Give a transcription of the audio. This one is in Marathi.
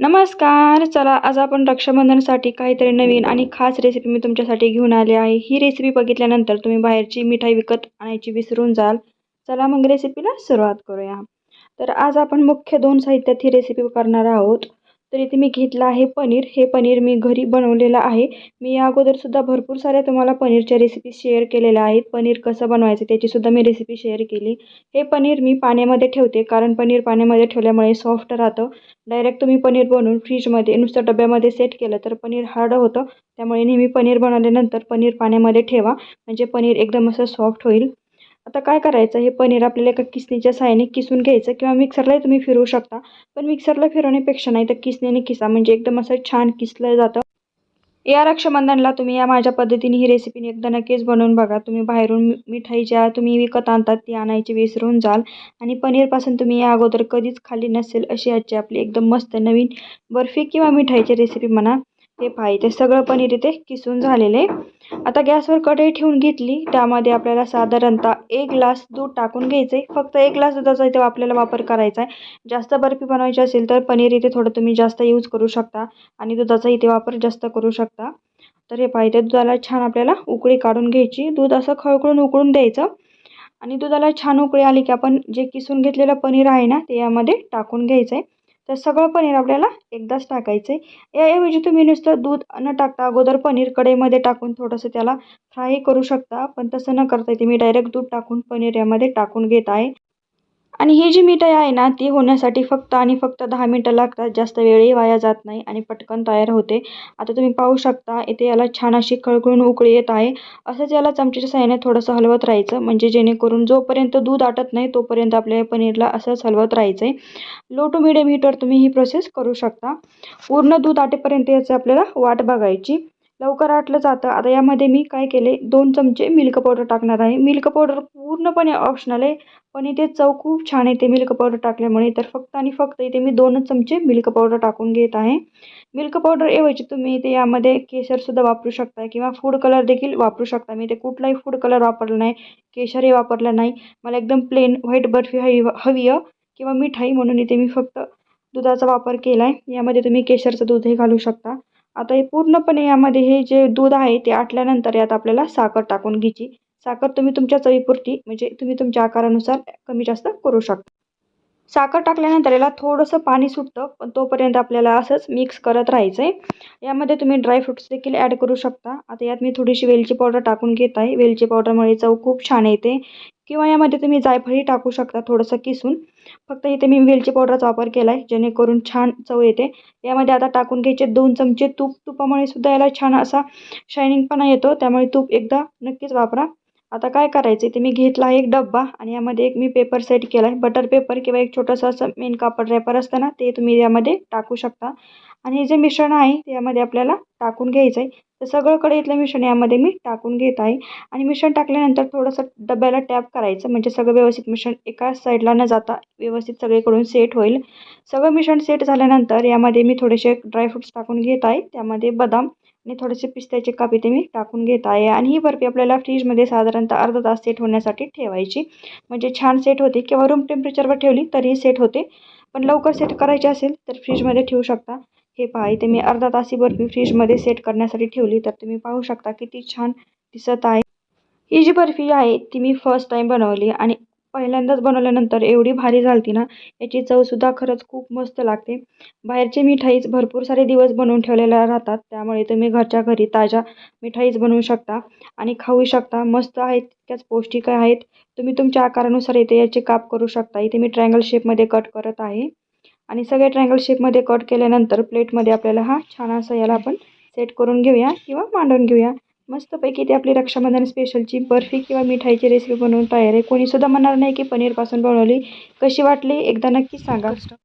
नमस्कार चला आज आपण रक्षाबंधनसाठी काहीतरी नवीन आणि खास रेसिपी मी तुमच्यासाठी घेऊन आले आहे. ही रेसिपी बघितल्यानंतर तुम्ही बाहेरची मिठाई विकत आणायची विसरून जाल. चला मग रेसिपीला सुरुवात करूया. तर आज आपण मुख्य दोन साहित्यात ही रेसिपी करणार आहोत. तर इथे मी घेतलं आहे पनीर. हे पनीर मी घरी बनवलेलं आहे. मी या अगोदरसुद्धा भरपूर साऱ्या तुम्हाला पनीरच्या रेसिपी शेअर केलेल्या आहेत. पनीर कसं बनवायचं त्याचीसुद्धा मी रेसिपी शेअर केली. हे पनीर मी पाण्यामध्ये ठेवते. कारण पनीर पाण्यामध्ये ठेवल्यामुळे सॉफ्ट राहतं. डायरेक्ट तुम्ही पनीर बनवून फ्रीजमध्ये नुसतं डब्यामध्ये सेट केलं तर पनीर हार्ड होतं. त्यामुळे नेहमी पनीर बनवल्यानंतर पनीर पाण्यामध्ये ठेवा. म्हणजे पनीर एकदम असं सॉफ्ट होईल. आता काय करायचं? हे पनीर आपल्याला एका किसणीच्या साहाय्याने किसून घ्यायचं किंवा मिक्सरलाही तुम्ही फिरवू शकता. पण मिक्सरला फिरवण्यापेक्षा नाही तर किसणीने किसा. म्हणजे एकदम असं छान किसलं जातं. या रक्षाबंधनला तुम्ही या माझ्या पद्धतीने ही रेसिपी एकदा नक्कीच बनवून बघा. तुम्ही बाहेरून मिठाई ज्या तुम्ही विकत आणतात ती आणायची विसरून जाल. आणि पनीरपासून तुम्ही या अगोदर कधीच खाली नसेल अशी आजची आपली एकदम मस्त नवीन बर्फी किंवा मिठाईची रेसिपी म्हणा. हे पाहिजे ते सगळं पनीर इथे किसून झालेले. आता गॅसवर कढई ठेवून घेतली. त्यामध्ये आपल्याला साधारणतः एक ग्लास दूध टाकून घ्यायचं आहे फक्त एक ग्लास दुधाचा इथे आपल्याला वापर करायचा आहे जास्त बर्फी बनवायची असेल तर पनीर इथे थोडं तुम्ही जास्त यूज करू शकता आणि दुधाचा इथे वापर जास्त करू शकता. तर हे पाहिजे दुधाला छान आपल्याला उकळी काढून घ्यायची. दूध असं खळखळून उकळून द्यायचं. आणि दुधाला छान उकळी आली की आपण जे किसून घेतलेलं पनीर आहे ना ते यामध्ये टाकून घ्यायचं आहे तर सगळं पनीर आपल्याला एकदाच टाकायचं आहे याऐवजी तुम्ही नुसतं दूध न टाकता अगोदर पनीर कढईमध्ये टाकून थोडंसं त्याला फ्राय करू शकता पण तसं न करता येते मी डायरेक्ट दूध टाकून पनीर यामध्ये टाकून घेत आहे. आणि ही जी मिठाई आहे ना ती होण्यासाठी फक्त आणि फक्त दहा मिनटं लागतात. जास्त वेळही वाया जात नाही आणि पटकन तयार होते. आता तुम्ही पाहू शकता इथे याला छान अशी खळखळून उकळी येत आहे. असंच याला चमच्याच्या साह्याने थोडंसं हलवत राहायचं. म्हणजे जेणेकरून जोपर्यंत दूध आटत नाही तोपर्यंत आपल्या पनीरला असंच हलवत राहायचं आहे लो टू मिडियम हीटवर तुम्ही ही प्रोसेस करू शकता. पूर्ण दूध आटेपर्यंत याचं आपल्याला वाट बघायची. लवकर आटलं जातं. आता यामध्ये मी काय केले? दोन चमचे मिल्क पावडर टाकणार आहे. मिल्क पावडर पूर्णपणे ऑप्शनल आहे पण इथे चव खूप छान येते मिल्क पावडर टाकल्यामुळे. तर फक्त आणि फक्त इथे मी दोनच चमचे मिल्क पावडर टाकून घेत आहे. मिल्क पावडर ऐवजी तुम्ही इथे यामध्ये केशरसुद्धा वापरू शकता किंवा फूड कलर देखील वापरू शकता. मी इथे कुठलाही फूड कलर वापरला नाही केशरही वापरला नाही. मला एकदम प्लेन व्हाईट बर्फी हवी हवी किंवा मिठाई म्हणून इथे मी फक्त दुधाचा वापर केला आहे यामध्ये तुम्ही केशरचं दूधही घालू शकता. आता हे पूर्णपणे यामध्ये हे जे दूध आहे ते आटल्यानंतर यात आपल्याला साखर टाकून घ्यायची. साखर तुम्ही तुमच्या चवीपुरती म्हणजे तुम्ही तुमच्या आकारानुसार कमी जास्त करू शकता. साखर टाकल्यानंतर याला थोडंसं पाणी सुटतं पण तोपर्यंत आपल्याला असंच मिक्स करत राहायचं आहे यामध्ये तुम्ही ड्रायफ्रुट्स देखील ॲड करू शकता. आता यात मी थोडीशी वेलची पावडर टाकून घेत आहे. वेलची पावडरमुळे चव खूप छान येते. किंवा यामध्ये तुम्ही जायफळही टाकू शकता थोडंसं किसून. फक्त इथे मी वेलची पावडरचा वापर केला आहे जेणेकरून छान चव येते. यामध्ये आता टाकून घ्यायचे दोन चमचे तूप. तुपामुळे सुद्धा याला छान असा शायनिंगपणा येतो. त्यामुळे तूप एकदा नक्कीच वापरा. आता काय करायचं ते मी घेतला आहे एक डब्बा आणि यामध्ये एक मी पेपर सेट केला आहे बटर पेपर किंवा एक छोटंसं असं मेन कापड रॅपर असतं ना ते तुम्ही यामध्ये टाकू शकता. आणि हे जे मिश्रण आहे ते यामध्ये आपल्याला टाकून घ्यायचं आहे तर सगळंकडे इथलं मिश्रण यामध्ये मी टाकून घेत आहे. आणि मिश्रण टाकल्यानंतर थोडंसं डब्याला टॅप करायचं. म्हणजे सगळं व्यवस्थित मिश्रण एका साईडला न जाता व्यवस्थित सगळीकडून सेट होईल. सगळं मिश्रण सेट झाल्यानंतर यामध्ये मी थोडेसे ड्रायफ्रुट्स टाकून घेत आहे. त्यामध्ये बदाम आणि थोडेसे पिस्त्याचे काप इथे मी टाकून घेत आहे. आणि ही बर्फी आपल्याला फ्रीजमध्ये साधारणतः अर्धा तास सेट होण्यासाठी ठेवायची. म्हणजे छान सेट होते किंवा रूम टेम्परेचरवर ठेवली तरीही सेट होते. पण लवकर सेट करायची असेल तर फ्रीजमध्ये ठेवू शकता. हे पहा इथे मी अर्धा तास ही बर्फी फ्रीजमध्ये सेट करण्यासाठी ठेवली. तर तुम्ही पाहू शकता किती छान दिसत आहे. ही जी बर्फी आहे ती मी फर्स्ट टाईम बनवली आणि पहिल्यांदाच बनवल्यानंतर एवढी भारी झालती ना याची चवसुद्धा खरंच खूप मस्त लागते. बाहेरचे मिठाईच भरपूर सारे दिवस बनवून ठेवलेल्या राहतात त्यामुळे तुम्ही घरच्या घरी ताज्या मिठाईच बनवू शकता आणि खाऊ शकता. मस्त आहेत तितक्याच पौष्टिक आहेत. तुम्ही तुमच्या आकारानुसार इथे याचे काप करू शकता. इथे मी ट्रँगल शेपमध्ये कट करत आहे. आणि सगळे ट्रँगल शेपमध्ये कट केल्यानंतर प्लेटमध्ये आपल्याला हा छान असा याला आपण सेट करून घेऊया किंवा मांडून घेऊया. मस्तपैकी ते आपली रक्षाबंधन स्पेशलची बर्फी किंवा मिठाईची रेसिपी बनवून तयार आहे. कोणीसुद्धा म्हणणार नाही की पनीरपासून बनवली. कशी वाटली? एकदा नक्की सांगा.